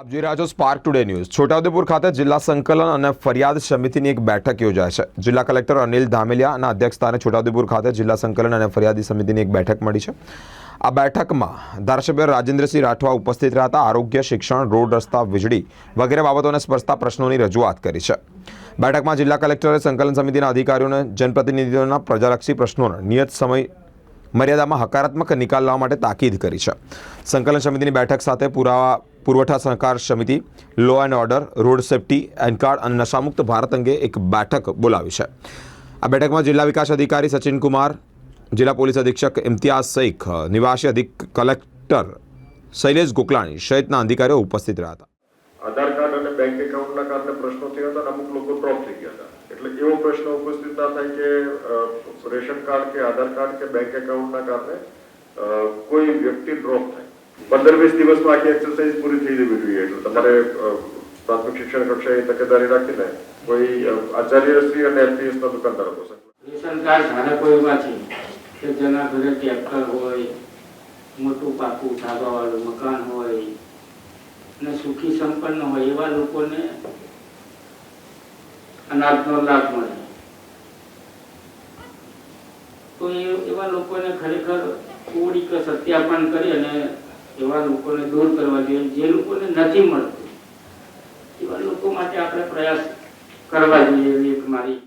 આપ જોઈ રહ્યા છો સ્પાર્ક ટુડે ન્યૂઝ છોટાઉદેપુર ખાતે જિલ્લા સંકલન અને ફરિયાદ સમિતિની એક બેઠક યોજાય છે. જિલ્લા કલેક્ટર અનિલ ધામેલિયાના અધ્યક્ષસ્થાને છોટાઉદેપુર ખાતે જિલ્લા સંકલન અને ફરિયાદી સમિતિની એક બેઠક મળી છે. આ બેઠકમાં ધારાસભ્ય રાજેન્દ્રસિંહ રાઠવા ઉપસ્થિત રહ્યા હતા. આરોગ્ય, શિક્ષણ, રોડ રસ્તા, વીજળી વગેરે બાબતોને સ્પર્શતા પ્રશ્નોની રજૂઆત કરી છે. બેઠકમાં જિલ્લા કલેક્ટરે સંકલન સમિતિના અધિકારીઓને, જનપ્રતિનિધિઓના પ્રજાલક્ષી પ્રશ્નોનો નિયત સમય મર્યાદામાં હકારાત્મક નિકાલ લાવવા માટે તાકીદ કરી છે. સંકલન સમિતિની બેઠક સાથે પુરાવા પુરવઠા સહકાર સમિતિ law and order road safety એનકાર્ડ અને નશામુક્ત ભારત અંગે એક બેઠક બોલાવી છે. આ બેઠકમાં જિલ્લા વિકાસ અધિકારી સચિન કુમાર જિલ્લા પોલીસ અધિક્ષક ઇમ્તિયાઝ શેખ નિવાસી અધિક કલેક્ટર શૈલેષ ગોકલાણી સહિતના અધિકારીઓ ઉપસ્થિત રહ્યા હતા. આધાર કાર્ડ અને બેંક એકાઉન્ટના કારણે પ્રશ્નો થયા હતા અને અમુક લોકો ડ્રોપ થઈ ગયા હતા. એટલે એવો પ્રશ્ન ઉપસ્થિત ના થાય કે અ, રેશન કાર્ડ કે આધાર કાર્ડ કે બેંક એકાઉન્ટના કારણે અ, કોઈ વ્યક્તિ ડ્રોપ થાય. પંદર વીસ દિવસમાં આખી એક્સરસાઇઝ પૂરી થઈ જવી જોઈએ. એટલે તમારે પ્રાથમિક શિક્ષણ કક્ષાએ તકેદારી રાખીને કોઈ આચાર્યશ્રી અને એફપીએસ ના દુકાનદાર હશે રેશન કાર્ડ ધારકો એવા છે કે જેના ઘરે ટ્રેક્ટર હોય, મોટું પાકું ધાબાવાળું મકાન હોય અને સુખી સંપન્ન હોય એવા લોકોને અનાજનો લાભ મળે. તો એવા લોકોને ખરેખર થોડીક સત્યાપન કરી અને એવા લોકોને દૂર કરવા જોઈએ જે લોકોને નથી મળતું. એવા લોકો માટે આપણે પ્રયાસ કરવા જોઈએ એવી એક મારી